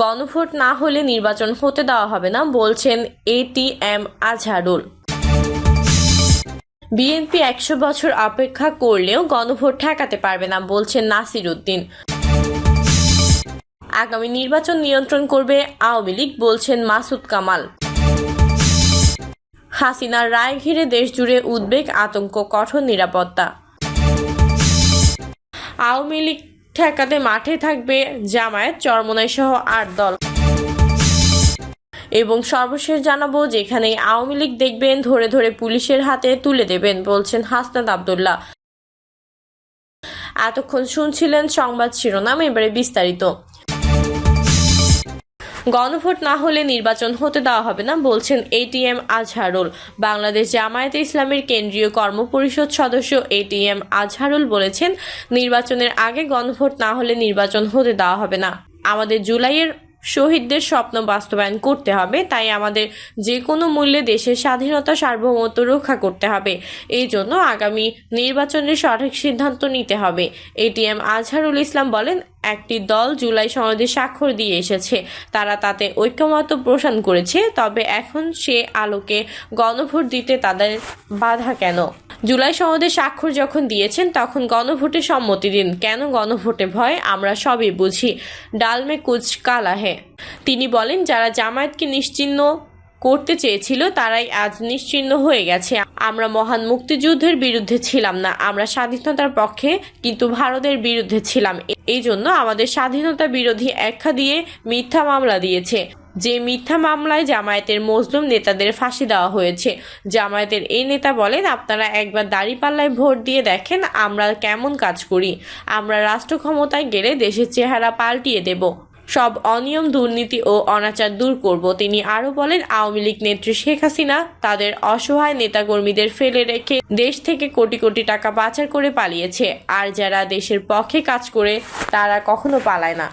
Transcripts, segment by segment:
গণভোট না হলে নির্বাচন হতে দেওয়া হবে না, বলছেন এটিএম আজহারুল। বিএনপি একশো বছর অপেক্ষা করলেও গণভোট ঠেকাতে পারবে না, বলছেন নাসির উদ্দিন। আগামী নির্বাচন নিয়ন্ত্রণ করবে আওয়ামী লীগ, বলছেন মাসুদ কামাল। হাসিনার রায় ঘিরে দেশ জুড়ে উদ্বেগ, আতঙ্ক, কঠোর নিরাপত্তা। আওয়ামী লীগ ঠেকাতে মাঠে থাকবে জামায়াত চরমনাই সহ আট দল। এবং সর্বশেষ জানাব যেখানে আওয়ামী লীগ দেখবেন, ধরে ধরে পুলিশের হাতে তুলে দেবেন বলছেন হাসনাত আবদুল্লাহ। এতক্ষণ শুনছিলেন সংবাদ শিরোনাম, এবারে বিস্তারিত। গণভোট না হলে নির্বাচন হতে দেওয়া হবে না বলছেন এটিএম আজহারুল। বাংলাদেশ জামায়াতে ইসলামের কেন্দ্রীয় কর্মপরিষদ সদস্য এটিএম আজহারুল বলেছেন, নির্বাচনের আগে গণভোট না হলে নির্বাচন হতে দেওয়া হবে না। আমাদের জুলাইয়ের শহীদদের স্বপ্ন বাস্তবায়ন করতে হবে, তাই আমাদের যে কোনো মূল্যে দেশের স্বাধীনতা সার্বভৌমত্ব রক্ষা করতে হবে। এই জন্য আগামী নির্বাচনের সঠিক সিদ্ধান্ত নিতে হবে। এটিএম আজহারুল ইসলাম বলেন একটি দল জুলাই সনদে স্বাক্ষর দিয়ে এসেছে। তারা তাতে ঐক্যমত পোষণ করেছে, তবে এখন সে আলোকে গণভোট দিতে তাদের বাধা কেন? জুলাই সনদে স্বাক্ষর যখন দিয়েছেন, তখন গণভোটে সম্মতি দিন। কেন গণভোটে ভয়? আমরা সবই বুঝি। ডালমে কুচ কালা হে তিনি বলেন, যারা জামায়াতকে নিশ্চিহ্ন করতে চেয়েছিল, তারাই আজ নিশ্চিহ্ন হয়ে গেছে। আমরা মহান মুক্তিযুদ্ধের বিরুদ্ধে ছিলাম না। আমরা স্বাধীনতার পক্ষে কিন্তু ভারতের বিরুদ্ধে ছিলাম। এই জন্য আমাদের স্বাধীনতা বিরোধী একখা দিয়ে মিথ্যা মামলা দিয়েছে। যে মিথ্যা মামলায় জামায়াতের মজলুম নেতাদের ফাঁসি দেওয়া হয়েছে। জামায়াতের এই নেতা বলেন, আপনারা একবার দাঁড়িপাল্লায় ভোট দিয়ে দেখেন আমরা কেমন কাজ করি। আমরা রাষ্ট্র ক্ষমতায় গেলে দেশের চেহারা পাল্টিয়ে দেব। সব অনিয়ম, দুর্নীতি ও অনাচার দূর করব, তিনি আরও বলেন, আওয়ামী লীগ নেত্রী শেখ হাসিনা তাদের অসহায় নেতাকর্মীদের ফেলে রেখে দেশ থেকে কোটি কোটি টাকা পাচার করে পালিয়েছে। আর যারা দেশের পক্ষে কাজ করে, তারা কখনো পালায় না।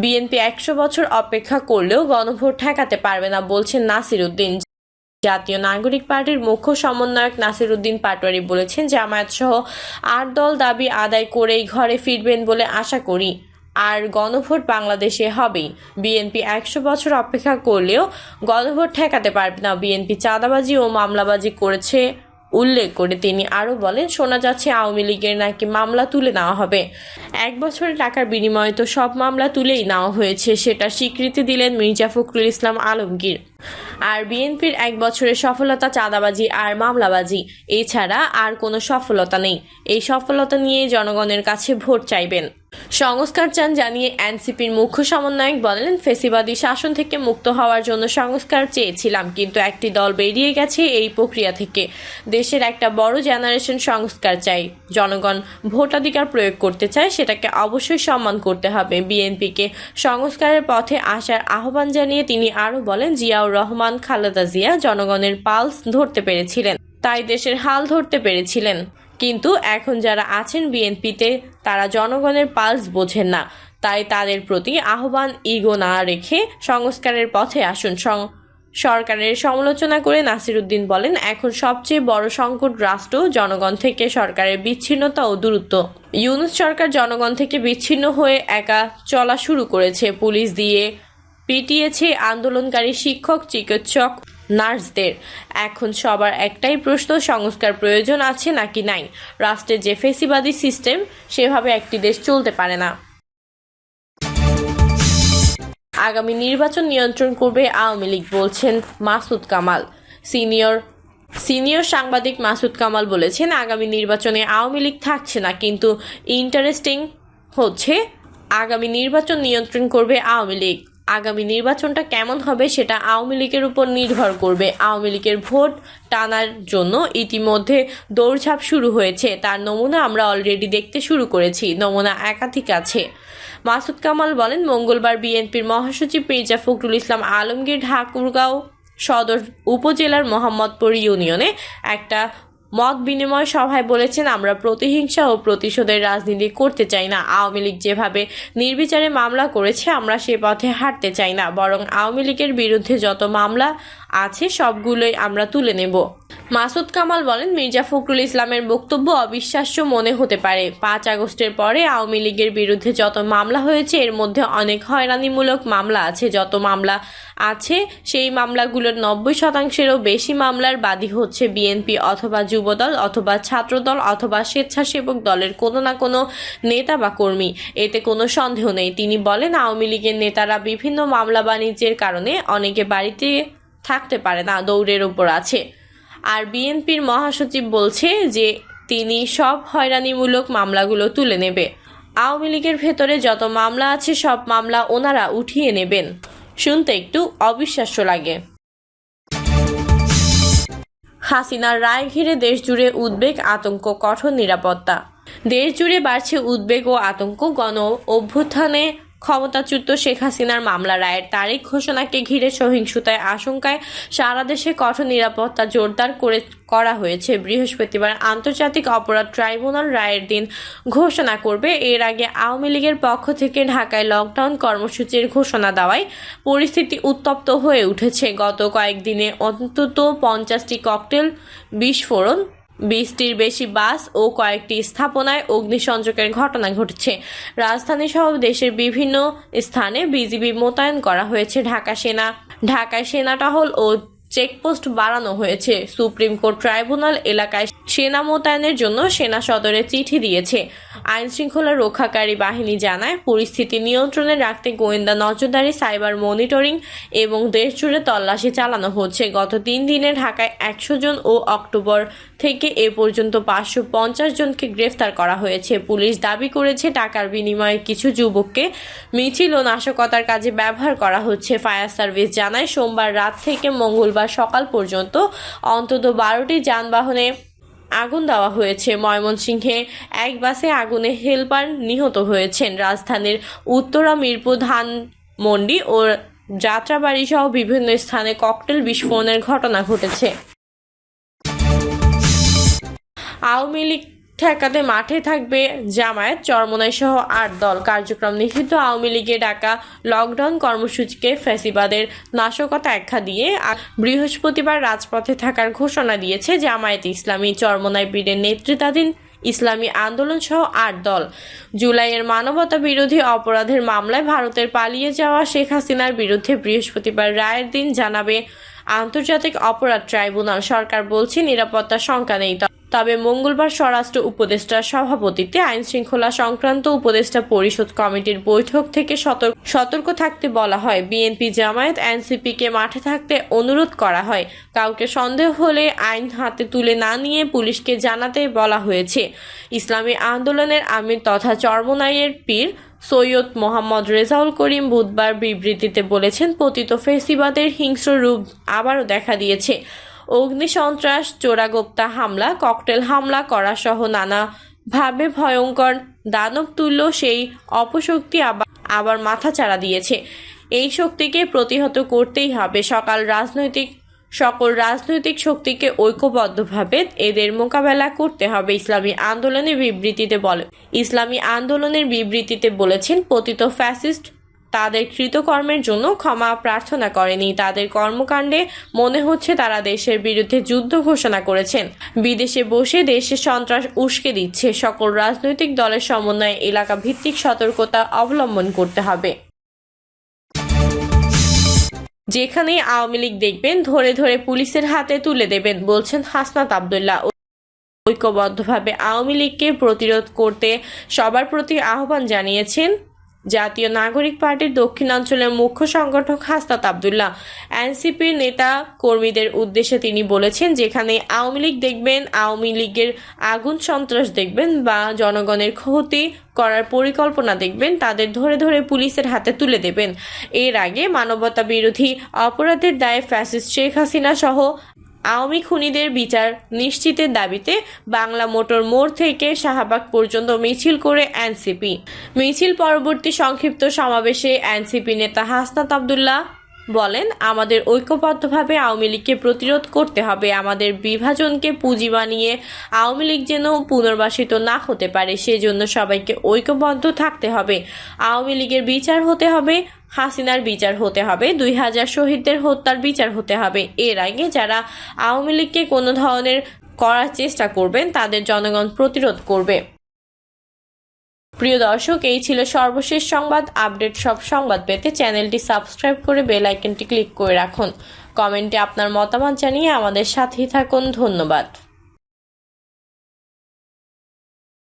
বিএনপি একশো বছর অপেক্ষা করলেও গণভোট ঠেকাতে পারবে না, বলছেন নাসির উদ্দিন। জাতীয় নাগরিক পার্টির মুখ্য সমন্বয়ক নাসির উদ্দিন পাটোয়ারি বলেছেন জামায়াত সহ আট দল দাবি আদায় করেই ঘরে ফিরবেন বলে আশা করি। আর গণভোট বাংলাদেশে হবেই। বিএনপি একশো বছর অপেক্ষা করলেও গণভোট ঠেকাতে পারবে না। বিএনপি চাঁদাবাজি ও মামলাবাজি করেছে উল্লেখ করে তিনি আরও বলেন, শোনা যাচ্ছে আওয়ামী লীগের নাকি মামলা তুলে নেওয়া হবে। এক বছরের টাকার বিনিময়ে তো সব মামলা তুলেই নেওয়া হয়েছে, সেটা স্বীকৃতি দিলেন মির্জা ফখরুল ইসলাম আলমগীর। আর বিএনপির এক বছরের সফলতা চাঁদাবাজি আর মামলাবাজি, এছাড়া আর কোনো সফলতা নেই। এই সফলতা নিয়ে জনগণের কাছে ভোট চাইবেন। সংস্কার চান জানিয়ে এনসিপির মুখ্য সমন্বয়ক বলেন, ফেসিবাদী শাসন থেকে মুক্ত হওয়ার জন্য সংস্কার চেয়েছিলাম, কিন্তু একটি দল বেরিয়ে গেছে এই প্রক্রিয়া থেকে। দেশের একটা বড় জেনারেশন সংস্কার চাই। জনগণ ভোটাধিকার প্রয়োগ করতে চায়, সেটাকে অবশ্যই সম্মান করতে হবে। বিএনপিকে সংস্কারের পথে আসার আহ্বান জানিয়ে তিনি আরও বলেন, জিয়াউর রহমান, খালেদা জিয়া জনগণের পালস ধরতে পেরেছিলেন, তাই দেশের হাল ধরতে পেরেছিলেন। কিন্তু এখন যারা আছেন বিএনপিতে, তারা জনগণের পালস বোঝেন না। তাই তাদের প্রতি আহ্বান ইগো না রেখে সংস্কারের পথে আসুন। সরকারের সমালোচনা করে নাসিরুদ্দিন বলেন, এখন সবচেয়ে বড় সংকট রাষ্ট্র জনগণ থেকে সরকারের বিচ্ছিন্নতা ও দূরত্ব। ইউনুস সরকার জনগণ থেকে বিচ্ছিন্ন হয়ে একা চলা শুরু করেছে। পুলিশ দিয়ে পিটিয়েছে আন্দোলনকারী শিক্ষক, চিকিৎসক নার্সদের। এখন সবার একটাই প্রশ্ন, সংস্কার প্রয়োজন আছে নাকি নাই? রাষ্ট্রের যে ফেসিবাদী সিস্টেম, সেভাবে একটি দেশ চলতে পারে না। আগামী নির্বাচন নিয়ন্ত্রণ করবে আওয়ামী লীগ, বলছেন মাসুদ কামাল। সিনিয়র সিনিয়র সাংবাদিক মাসুদ কামাল বলেছেন, আগামী নির্বাচনে আওয়ামী লীগ থাকছে না, কিন্তু ইন্টারেস্টিং হচ্ছে, আগামী নির্বাচন নিয়ন্ত্রণ করবে আওয়ামী লীগ। আগামী নির্বাচনটা কেমন হবে সেটা আওয়ামী লীগের উপর নির্ভর করবে। আওয়ামী লীগের ভোট টানার জন্য ইতিমধ্যে দৌড়ঝাঁপ শুরু হয়েছে। তার নমুনা আমরা অলরেডি দেখতে শুরু করেছি। নমুনা একাধিক আছে। মাসুদ কামাল বলেন, মঙ্গলবার বিএনপির মহাসচিব মির্জা ফখরুল ইসলাম আলমগীর ঠাকুরগাঁও সদর উপজেলার মোহাম্মদপুর ইউনিয়নে একটা মত বিনিময় সভায় বলেছেন, আমরা প্রতিহিংসা ও প্রতিশোধের রাজনীতি করতে চাই না। আওয়ামী লীগ যেভাবে নির্বিচারে মামলা করেছে, আমরা সে পথে হাঁটতে চাই না। বরং আওয়ামী লীগের বিরুদ্ধে যত মামলা আছে, সবগুলোই আমরা তুলে নেব। মাসুদ কামাল বলেন, মির্জা ফখরুল ইসলামের বক্তব্য অবিশ্বাস্য মনে হতে পারে। পাঁচ আগস্টের পরে আওয়ামী লীগের বিরুদ্ধে যত মামলা হয়েছে, এর মধ্যে অনেক হয়রানিমূলক মামলা আছে। যত মামলা আছে, সেই মামলাগুলোর নব্বই শতাংশেরও বেশি মামলার বাদী হচ্ছে বিএনপি অথবা যুবদল অথবা ছাত্রদল অথবা স্বেচ্ছাসেবক দলের কোনো না কোনো নেতা বা কর্মী। এতে কোনো সন্দেহ নেই। তিনি বলেন, আওয়ামী লীগের নেতারা বিভিন্ন মামলা বাণিজ্যের কারণে অনেকে বাড়িতে থাকতে পারে না দৌড়ের ওপর আছে। আর বিএনপির মহাসচিব বলছে যে, তিনি সব হয়রানিমূলক মামলাগুলো তুলে নেবে। আওয়ামী লীগের ভেতরে যত মামলা আছে, সব মামলা ওনারা উঠিয়ে নেবেন। শুনতে একটু অবিশ্বাস্য লাগে। হাসিনার রায় ঘিরে দেশ জুড়ে উদ্বেগ, আতঙ্ক, কঠোর নিরাপত্তা। দেশ জুড়ে বাড়ছে উদ্বেগ ও আতঙ্ক। গণ অভ্যুত্থানে ক্ষমতাচ্যুত শেখ হাসিনার মামলা রায়ের তারিখ ঘোষণাকে ঘিরে সহিংসতায় আশঙ্কায় সারা দেশে কঠোর নিরাপত্তা জোরদার করে করা হয়েছে। বৃহস্পতিবার আন্তর্জাতিক অপরাধ ট্রাইব্যুনাল রায়ের দিন ঘোষণা করবে। এর আগে আওয়ামী লীগের পক্ষ থেকে ঢাকায় লকডাউন কর্মসূচির ঘোষণা দেওয়ায় পরিস্থিতি উত্তপ্ত হয়ে উঠেছে। গত কয়েকদিনে অন্তত পঞ্চাশটি ককটেল বিস্ফোরণ বিশটির বেশি বাস ও কয়েকটি স্থাপনায় অগ্নিসংযোগের ঘটনা ঘটেছে। রাজধানী সহ দেশের বিভিন্ন স্থানে বিজিবি মোতায়েন করা হয়েছে ঢাকা সেনা। ঢাকায় সেনা টহল ও চেকপোস্ট বাড়ানো হয়েছে। সুপ্রিম কোর্ট ট্রাইব্যুনাল এলাকায় সেনা মোতায়েনের জন্য সেনা সদরে চিঠি দিয়েছে। আইন শৃঙ্খলা রক্ষাকারী বাহিনী জানায়, পরিস্থিতি নিয়ন্ত্রণে রাখতে গোয়েন্দা নজরদারি, সাইবার মনিটরিং এবং দেশজুড়ে তল্লাশি চালানো হচ্ছে। গত তিন দিনে ঢাকায় একশো জন ও অক্টোবর থেকে এ পর্যন্ত পাঁচশো পঞ্চাশ জনকে গ্রেফতার করা হয়েছে। পুলিশ দাবি করেছে, টাকার বিনিময়ে কিছু যুবককে মিছিল ও নাশকতার কাজে ব্যবহার করা হচ্ছে। ফায়ার সার্ভিস জানায়, সোমবার রাত থেকে মঙ্গলবার সকাল পর্যন্ত অন্তত বারোটি যানবাহনে আগুন দেওয়া হয়েছে। ময়মনসিংহে এক বাসে আগুনে হেলপার নিহত হয়েছেন। রাজধানীর উত্তরা, মিরপুর ধান মন্ডি ও যাত্রাবাড়ি সহ বিভিন্ন স্থানে ককটেল বিস্ফোরণের ঘটনা ঘটেছে। আওয়ামী লীগ ঠেকাতে মাঠে থাকবে জামায়াত চরমনাই সহ আট দল। কার্যক্রম নিষিদ্ধ। আওয়ামী লীগে ডাকা লকডাউন কর্মসূচিকে ফ্যাসিবাদের নাশকতা একখা দিয়ে বৃহস্পতিবার রাজপথে থাকার ঘোষণা দিয়েছে জামায়াত ইসলামী। চরমনাই পীরের নেতৃত্বাধীন ইসলামী আন্দোলন সহ আট দল। জুলাইয়ের মানবতা বিরোধী অপরাধের মামলায় ভারতের পালিয়ে যাওয়া শেখ হাসিনার বিরুদ্ধে বৃহস্পতিবার রায়ের দিন জানাবে আন্তর্জাতিক অপরাধ ট্রাইব্যুনাল। সরকার বলছে, নিরাপত্তা শঙ্কা নেই। তবে মঙ্গলবার স্বরাষ্ট্র উপদেষ্টার সভাপতিতে আইন শৃঙ্খলা সংক্রান্ত উপদেষ্টা পরিষদ কমিটির বৈঠক থেকে সতর্ক থাকতে বলা হয়। বিএনপি জামায়াত এনসিপিকে মাঠে থাকতে অনুরোধ করা হয়। কাউকে সন্দেহ হলে আইন হাতে তুলে না নিয়ে পুলিশকে জানাতে বলা হয়েছে। ইসলামী আন্দোলনের আমির তথা চর্মনাইয়ের পীর সৈয়দ মোহাম্মদ রেজাউল করিম বুধবার বিবৃতিতে বলেছেন, পতিত ফেসিবাদের হিংস্র রূপ আবারও দেখা দিয়েছে। অগ্নিসন্ত্রাস, চোরাগোপ্তা হামলা, ককটেল হামলা করা সহ নানাভাবে ভয়ঙ্কর দানব তুল্য সেই অপশক্তি আবার আবার মাথা চাড়া দিয়েছে। এই শক্তিকে প্রতিহত করতেই হবে। সকাল রাজনৈতিক, সকল রাজনৈতিক শক্তিকে ঐক্যবদ্ধভাবে এদের মোকাবেলা করতে হবে, ইসলামী আন্দোলনের বিবৃতিতে বলে ইসলামী আন্দোলনের বিবৃতিতে বলেছেন, পতিত ফ্যাসিস্ট তাদের কৃতকর্মের জন্য ক্ষমা প্রার্থনা করেনি। তাদের কর্মকাণ্ডে মনে হচ্ছে তারা দেশের বিরুদ্ধে যুদ্ধ ঘোষণা করেছেন। বিদেশে বসে দেশে সন্ত্রাস উস্কে দিচ্ছে। সকল রাজনৈতিক দলের সমন্বয়ে এলাকা ভিত্তিক সতর্কতা অবলম্বন করতে হবে। যেখানেই আওয়ামী লীগ দেখবেন, ধরে ধরে পুলিশের হাতে তুলে দেবেন, বলছেন হাসনাত আবদুল্লাহ। ঐক্যবদ্ধভাবে আওয়ামী লীগকে প্রতিরোধ করতে সবার প্রতি আহ্বান জানিয়েছেন জাতীয় নাগরিক পার্টির দক্ষিণাঞ্চলের মুখ্য সংগঠক হাস্তাত আবদুল্লাহ। এনসিপির নেতা কর্মীদের উদ্দেশ্যে তিনি বলেছেন, যেখানে আওয়ামী লীগ দেখবেন, আওয়ামী লীগের আগুন সন্ত্রাস দেখবেন বা জনগণের ক্ষতি করার পরিকল্পনা দেখবেন, তাদের ধরে ধরে পুলিশের হাতে তুলে দেবেন। এর আগে মানবতা বিরোধী অপরাধের দায়ে ফ্যাসিস্ট শেখ হাসিনা সহ আওয়ামী খুনিদের বিচার নিশ্চিতের দাবিতে বাংলা মোটর মোড় থেকে শাহবাগ পর্যন্ত মিছিল করে এনসিপি। মিছিল পরবর্তী সংক্ষিপ্ত সমাবেশে এনসিপি নেতা হাসনাত আবদুল্লাহ বলেন, আমাদের ঐক্যবদ্ধভাবে আওয়ামী লীগকে প্রতিরোধ করতে হবে, আমাদের বিভাজনকে পুঁজি বানিয়ে আওয়ামী লীগ যেন পুনর্বাসিত না হতে পারে, সেজন্য সবাইকে ঐক্যবদ্ধ থাকতে হবে। আওয়ামী লীগের বিচার হতে হবে, হাসিনার বিচার হতে হবে, দুই হাজার শহীদদের হত্যার বিচার হতে হবে। এর আগে যারা আওয়ামী লীগকে কোনো ধরনের করার চেষ্টা করবেন, তাদের জনগণ প্রতিরোধ করবে। প্রিয় দর্শক, এই ছিল সর্বশেষ সংবাদ। আপডেট সব সংবাদ পেতে চ্যানেলটি সাবস্ক্রাইব করে বেল আইকনটি ক্লিক করে রাখুন। কমেন্টে আপনার মতামত জানিয়ে আমাদের সাথেই থাকুন। ধন্যবাদ।